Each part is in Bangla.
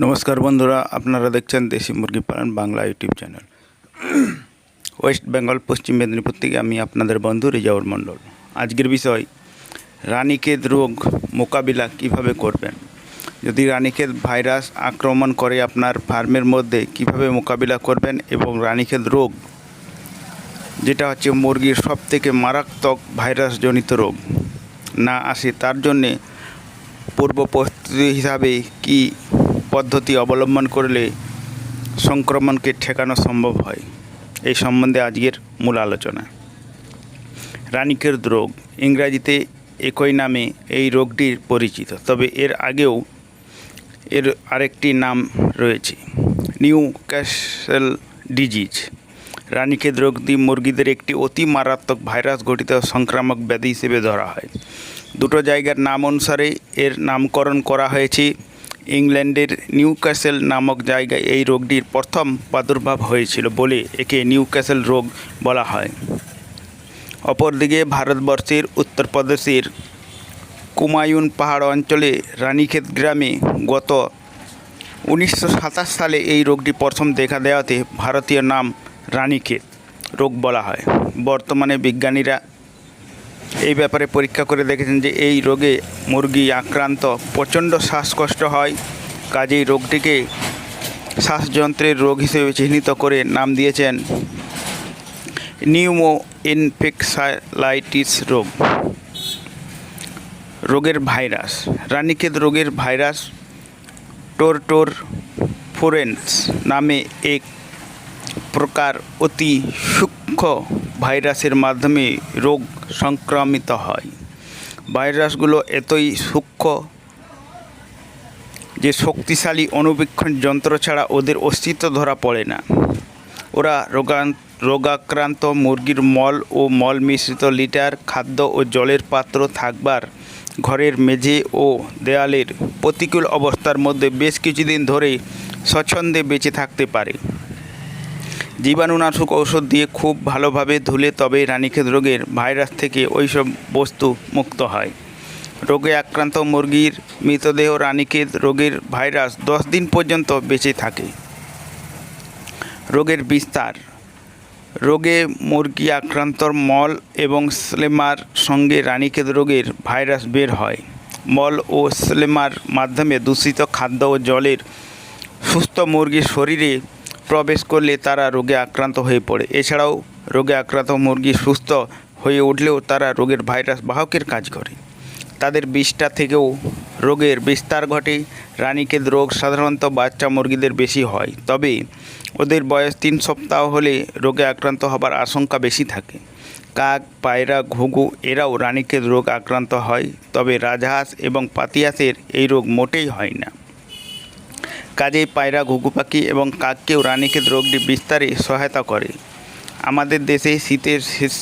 নমস্কার বন্ধুরা, আপনারা দেখছেন দেশি মুরগি পালন Bangla YouTube channel. West Bengal, পশ্চিম মেদিনীপুর থেকে আমি আপনাদের বন্ধু রিজাউর মণ্ডল। আজকের বিষয়, রানীক্ষেত রোগ মোকাবিলা কীভাবে করবেন? যদি রানীক্ষেত ভাইরাস আক্রমণ করে আপনার ফার্মের মধ্যে, কীভাবে মোকাবিলা করবেন এবং রানীক্ষেত রোগ, যেটা হচ্ছে মুরগির সব থেকে মারাত্মক ভাইরাসজনিত রোগ, না আসে তার জন্যে পূর্ব প্রস্তুতি হিসাবে কি পদ্ধতি অবলম্বন করলে সংক্রমণকে ঠেকানো সম্ভব হয়। এই সম্বন্ধে আজকের মূল আলোচনা। রানিকের রোগ ইংরাজিতে একই নামে এই রোগটির পরিচিত, তবে এর আগেও এর আরেকটি নাম রয়েছে, নিউ ক্যাসেল ডিজিজ। রানীক্ষেত রোগটি মুরগিদের একটি অতি মারাত্মক ভাইরাস ঘটিত সংক্রামক ব্যাধি হিসেবে ধরা হয়। দুটো জায়গার নাম অনুসারে এর নামকরণ করা হয়েছে ইংল্যান্ডের নিউক্যাসেল নামক জায়গায় এই রোগটির প্রথম প্রাদুর্ভাব হয়েছিল বলে একে নিউক্যাসেল রোগ বলা হয়। অপরদিকে ভারতবর্ষের উত্তরপ্রদেশের কুমায়ুন পাহাড় অঞ্চলে রানীক্ষেত গ্রামে গত উনিশশো সাতাশ সালে এই রোগটি প্রথম দেখা দেওয়াতে ভারতীয় নাম রানীক্ষেত রোগ বলা হয়। বর্তমানে বিজ্ঞানীরা এই ব্যাপারে পরীক্ষা করে দেখেছেন যে এই রোগে মুরগি আক্রান্ত, প্রচণ্ড শ্বাসকষ্ট হয়। কাজেই রোগটিকে শ্বাসযন্ত্রের রোগ হিসেবে চিহ্নিত করে নাম দিয়েছেন নিউমো ইনফেক্সালাইটিস রোগ। রোগের ভাইরাস, রানীক্ষেত রোগের ভাইরাস টোরটোর ফোরেন্স নামে এক প্রকার অতি সূক্ষ্ম ভাইরাসের মাধ্যমে রোগ সংক্রামিত হয়। ভাইরাসগুলো এতই সূক্ষ্ম যে শক্তিশালী অনুবীক্ষণ যন্ত্র ছাড়া ওদের অস্তিত্ব ধরা পড়ে না। ওরা রোগান, রোগাক্রান্ত মুরগির মল ও মল মিশ্রিত লিটার খাদ্য ও জলের পাত্র থাকবার ঘরের মেঝে ও দেয়ালের প্রতিকূল অবস্থার মধ্যে বেশ কিছুদিন ধরে স্বচ্ছন্দে বেঁচে থাকতে পারে। জীবাণুনাশক ঔষধ দিয়ে খুব ভালোভাবে ধুলে তবে রানীক্ষেত রোগের ভাইরাস থেকে ওইসব বস্তু মুক্ত হয়। রোগে আক্রান্ত মুরগির মৃতদেহ রানীক্ষেত রোগের ভাইরাস দশ দিন পর্যন্ত বেঁচে থাকে। রোগের বিস্তার। রোগে মুরগি আক্রান্তর মল এবং স্লেমার সঙ্গে রানীক্ষেত রোগের ভাইরাস বের হয়। মল ও স্লেমার মাধ্যমে দূষিত খাদ্য ও জলের সুস্থ মুরগির শরীরে প্রবেশ করলে তারা রোগে আক্রান্ত হয়ে পড়ে। এছাড়াও রোগে আক্রান্ত মুরগি সুস্থ হয়ে উঠলেও তারা রোগের ভাইরাস বাহকের কাজ করে। তাদের বিষটা থেকেও রোগের বিস্তার ঘটে। রানীক্ষেত রোগ সাধারণত বাচ্চা মুরগিদের বেশি হয়, তবে ওদের বয়স তিন সপ্তাহ হলে রোগে আক্রান্ত হবার আশঙ্কা বেশি থাকে। কাক, পায়রা, ঘুঘু এরাও রানীক্ষেত রোগ আক্রান্ত হয়, তবে রাজহাঁস এবং পাতিহাঁসের এই রোগ মোটেই হয় না। কাজেই পায়রা, ঘুঘু পাখি এবং কাককেও রানীক্ষেত রোগটি বিস্তারে সহায়তা করে। আমাদের দেশে শীতের শেষ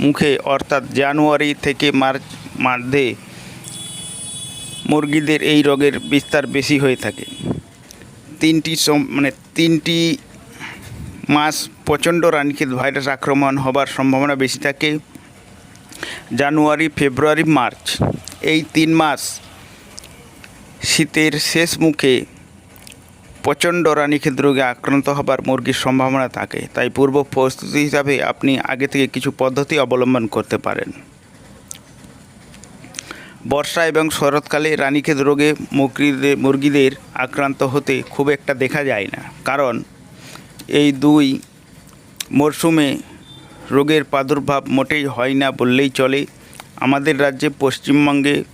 মুখে, অর্থাৎ জানুয়ারি থেকে মার্চ মধ্যে মুরগিদের এই রোগের বিস্তার বেশি হয়ে থাকে। তিনটি মানে তিনটি মাস প্রচণ্ড রানীক্ষেত ভাইরাস আক্রমণ হবার সম্ভাবনা বেশি থাকে। জানুয়ারি, ফেব্রুয়ারি, মার্চ, এই তিন মাস শীতের শেষ মুখে প্রচণ্ড রানীক্ষেত রোগে আক্রান্ত হবার মুরগির সম্ভাবনা থাকে। তাই পূর্ব প্রস্তুতি হিসাবে আপনি আগে থেকে কিছু পদ্ধতি অবলম্বন করতে পারেন। বর্ষা এবং শরৎকালে রানীক্ষেত রোগে মুরগিদের মুরগিদের আক্রান্ত হতে খুব একটা দেখা যায় না। কারণ এই দুই মরশুমে রোগের প্রাদুর্ভাব মোটেই হয় না বললেই চলে। আমাদের রাজ্যে পশ্চিমবঙ্গে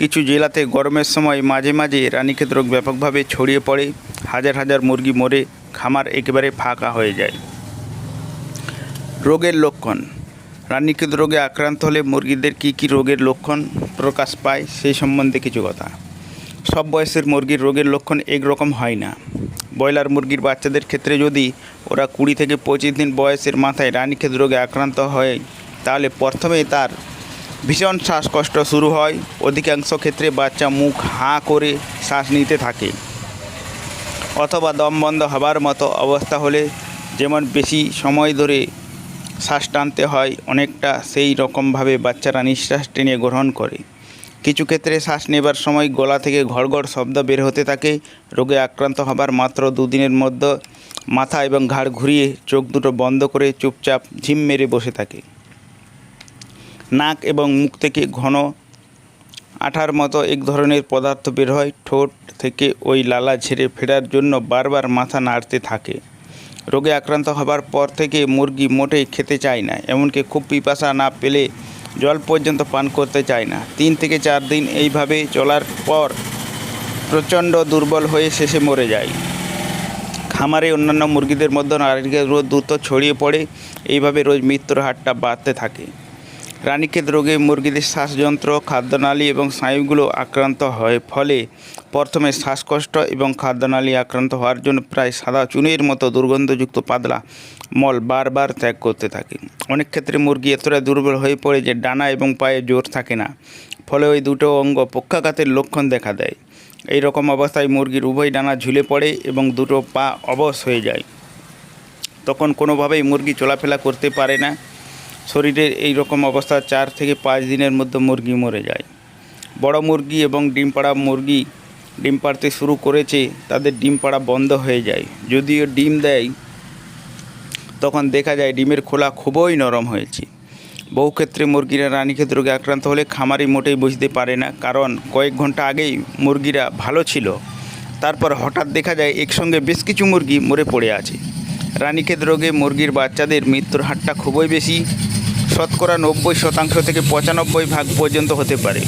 কিছু জেলাতে গরমের সময় মাঝে মাঝে রানীক্ষেত রোগ ব্যাপকভাবে ছড়িয়ে পড়ে। হাজার হাজার মুরগি মরে, খামার একেবারে ফাঁকা হয়ে যায়। রোগের লক্ষণ। রানীক্ষেত রোগে আক্রান্ত হলে মুরগিদের কী কী রোগের লক্ষণ প্রকাশ পায় সেই সম্বন্ধে কিছু কথা। সব বয়সের মুরগির রোগের লক্ষণ একরকম হয় না। ব্রয়লার মুরগির বাচ্চাদের ক্ষেত্রে যদি ওরা কুড়ি থেকে পঁচিশ দিন বয়সের মাথায় রানীক্ষেত রোগে আক্রান্ত হয়, তাহলে প্রথমেই তার ভীষণ শ্বাসকষ্ট শুরু হয়। অধিকাংশ ক্ষেত্রে বাচ্চা মুখ হাঁ করে শ্বাস নিতে থাকে। অথবা দম বন্ধ হবার মতো অবস্থা হলে যেমন বেশি সময় ধরে শ্বাস টানতে হয়, অনেকটা সেই রকমভাবে বাচ্চারা নিঃশ্বাস টেনে গ্রহণ করে। কিছু ক্ষেত্রে শ্বাস নেবার সময় গলা থেকে ঘড়ঘড় শব্দ বের হতে থাকে, রোগে আক্রান্ত হবার মাত্র দুদিনের মধ্যে মাথা এবং ঘাড় ঘুরিয়ে চোখ দুটো বন্ধ করে চুপচাপ ঝিম মেরে বসে থাকে। নাক এবং মুখ থেকে ঘন আঠার মতো এক ধরনের পদার্থ বের হয়। ঠোঁট থেকে ওই লালা ঝেড়ে ফেরার জন্য বারবার মাথা নাড়তে থাকে। রোগে আক্রান্ত হবার পর থেকে মুরগি মোটেই খেতে চায় না, এমনকি খুব পিপাসা না পেলে জল পর্যন্ত পান করতে চায় না। তিন থেকে চার দিন এইভাবে চলার পর প্রচণ্ড দুর্বল হয়ে শেষে মরে যায়। খামারে অন্যান্য মুরগিদের মধ্যে নারীকে রোদ দ্রুত ছড়িয়ে পড়ে। এইভাবে রোজ মৃত্যুর হারটা বাড়তে থাকে। রানীক্ষেত রোগে মুরগিদের শ্বাসযন্ত্র, খাদ্যনালী এবং স্নায়ুগুলো আক্রান্ত হয়। ফলে প্রথমে শ্বাসকষ্ট এবং খাদ্যনালী আক্রান্ত হওয়ার জন্য প্রায় সাদা চুনের মতো দুর্গন্ধযুক্ত পাতলা মল বারবার ত্যাগ করতে থাকে। অনেক ক্ষেত্রে মুরগি এতটা দুর্বল হয়ে পড়ে যে ডানা এবং পায়ে জোর থাকে না। ফলে ওই দুটো অঙ্গ পক্ষাঘাতের লক্ষণ দেখা দেয়। এই রকম অবস্থায় মুরগির উভয় ডানা ঝুলে পড়ে এবং দুটো পা অবশ হয়ে যায়। তখন কোনোভাবেই মুরগি চলাফেরা করতে পারে না। শরীরের এই রকম অবস্থা চার থেকে পাঁচ দিনের মধ্যে মুরগি মরে যায়। বড় মুরগি এবং ডিম পাড়া মুরগি ডিম পাড়তে শুরু করেছে, তাদের ডিম পাড়া বন্ধ হয়ে যায়। যদিও ডিম দেয়, তখন দেখা যায় ডিমের খোলা খুবই নরম হয়েছে। বহু ক্ষেত্রে মুরগিরা রানীক্ষেত রোগে আক্রান্ত হলে খামারি মোটেই বুঝতে পারে না, কারণ কয়েক ঘণ্টা আগেই মুরগিরা ভালো ছিল। তারপর হঠাৎ দেখা যায় একসঙ্গে বেশ কিছু মুরগি মরে পড়ে আছে। রানীক্ষেত রোগে মুরগির বাচ্চাদের মৃত্যুর হারটা খুবই বেশি। শতকরা নব্বই শতাংশ থেকে পঁচানব্বই ভাগ পর্যন্ত হতে পারে।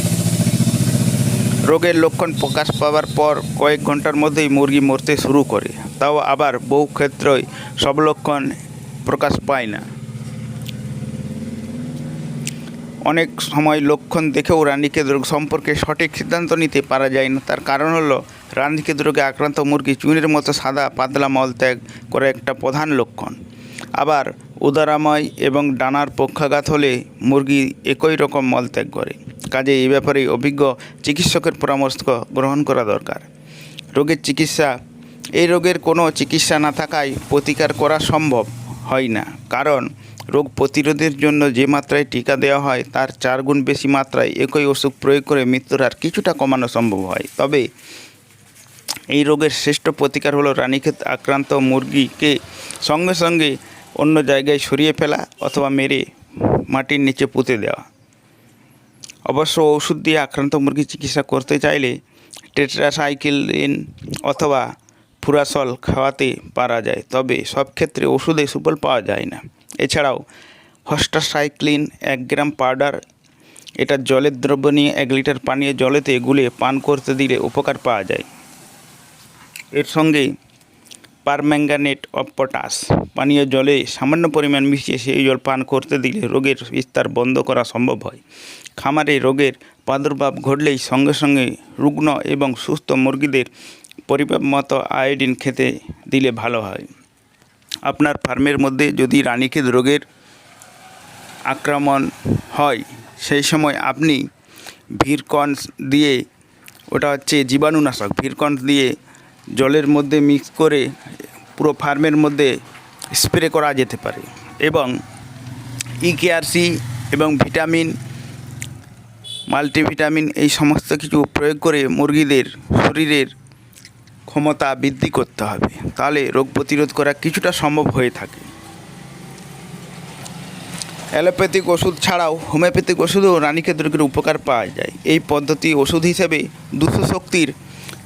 রোগের লক্ষণ প্রকাশ পাওয়ার পর কয়েক ঘণ্টার মধ্যেই মুরগি মরতে শুরু করে। তাও আবার বহু ক্ষেত্রেই সব লক্ষণ প্রকাশ পায় না। অনেক সময় লক্ষণ দেখেও রানীক্ষেত রোগ সম্পর্কে সঠিক সিদ্ধান্ত নিতে পারা যায় না। তার কারণ হলো রানীক্ষেত রোগে আক্রান্ত মুরগি চুনের মতো সাদা পাতলা মলত্যাগ করে একটা প্রধান লক্ষণ। আবার উদারাময় এবং ডানার পক্ষাঘাত হলে মুরগি একই রকম মলত্যাগ করে। কাজে এই ব্যাপারে অভিজ্ঞ চিকিৎসকের পরামর্শ গ্রহণ করা দরকার। রোগের চিকিৎসা, এই রোগের কোনো চিকিৎসা না থাকায় প্রতিকার করা সম্ভব হয় না। কারণ রোগ প্রতিরোধের জন্য যে মাত্রায় টিকা দেওয়া হয় তার চার গুণ বেশি মাত্রায় একই ওষুধ প্রয়োগ করে মৃত্যুর হার কিছুটা কমানো সম্ভব হয়। তবে এই রোগের শ্রেষ্ঠ প্রতিকার হলো রানীক্ষেত আক্রান্ত মুরগিকে সঙ্গে সঙ্গে অন্য জায়গায় সরিয়ে ফেলা অথবা মেরে মাটির নিচে পুঁতে দেওয়া। অবশ্য ওষুধ দিয়ে আক্রান্ত মুরগি চিকিৎসা করতে চাইলে টেট্রাসাইক্লিন অথবা ফুরাসল খাওয়াতে পারা যায়, তবে সব ক্ষেত্রে ওষুধে সুফল পাওয়া যায় না। এছাড়াও হস্টাসাইক্লিন এক গ্রাম পাউডার, এটা জলের দ্রব্য নিয়ে এক লিটার পানীয় জলেতে গুলে পান করতে দিলে উপকার পাওয়া যায়। এর সঙ্গে পারম্যাঙ্গানেট অফ পটাশ, পানীয় জলে সামান্য পরিমাণ মিশিয়ে সেই জল পান করতে দিলে রোগের বিস্তার বন্ধ করা সম্ভব হয়। খামারে রোগের প্রাদুর্ভাব ঘটলেই সঙ্গে সঙ্গে রুগ্ন এবং সুস্থ মুরগিদের পরিমাপ মতো আয়োডিন খেতে দিলে ভালো হয়। আপনার ফার্মের মধ্যে যদি রানীক্ষেত রোগের আক্রমণ হয়, সেই সময় আপনি ভিরকনস দিয়ে, ওটা হচ্ছে জীবাণুনাশক ভিরকনস দিয়ে জলের মধ্যে মিক্স করে পুরো ফার্মের মধ্যে স্প্রে করা যেতে পারে এবং ইকেআরসি এবং ভিটামিন মাল্টিভিটামিন এই সমস্ত কিছু প্রয়োগ করে মুরগিদের শরীরের ক্ষমতা বৃদ্ধি করতে হবে। তাহলে রোগ প্রতিরোধ করা কিছুটা সম্ভব হয়ে থাকে। অ্যালোপ্যাথিক ওষুধ ছাড়াও হোমিওপ্যাথিক ওষুধেও রানীক্ষেত রোগের উপকার পাওয়া যায়। এই পদ্ধতি ওষুধ হিসেবে দুশো শক্তির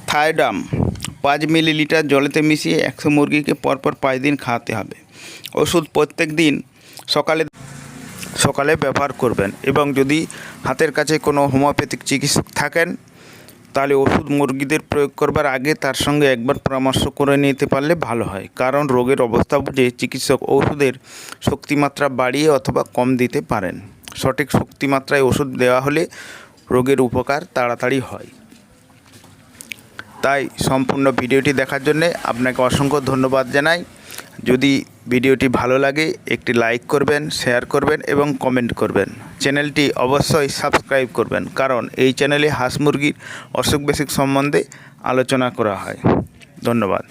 থায়োডাম পাঁচ মিলিলিটার জলেতে মিশিয়ে একশো মুরগিকে পরপর পাঁচ দিন খাওয়াতে হবে। ওষুধ প্রত্যেক দিন সকালে সকালে ব্যবহার করবেন এবং যদি হাতের কাছে কোনো হোমিওপ্যাথিক চিকিৎসক থাকেন, তাহলে ওষুধ মুরগিদের প্রয়োগ করবার আগে তার সঙ্গে একবার পরামর্শ করে নিতে পারলে ভালো হয়। কারণ রোগের অবস্থা বুঝে চিকিৎসক ওষুধের শক্তিমাত্রা বাড়িয়ে অথবা কম দিতে পারেন। সঠিক শক্তিমাত্রায় ওষুধ দেওয়া হলে রোগের উপকার তাড়াতাড়ি হয়। তাই সম্পূর্ণ ভিডিওটি দেখার জন্যে আপনাকে অসংখ্য ধন্যবাদ জানাই। যদি ভিডিওটি ভালো লাগে, একটি লাইক করবেন, শেয়ার করবেন এবং কমেন্ট করবেন। চ্যানেলটি অবশ্যই সাবস্ক্রাইব করবেন, কারণ এই চ্যানেলে হাঁস মুরগির অসুখ বেসুখ সম্বন্ধে আলোচনা করা হয়। ধন্যবাদ।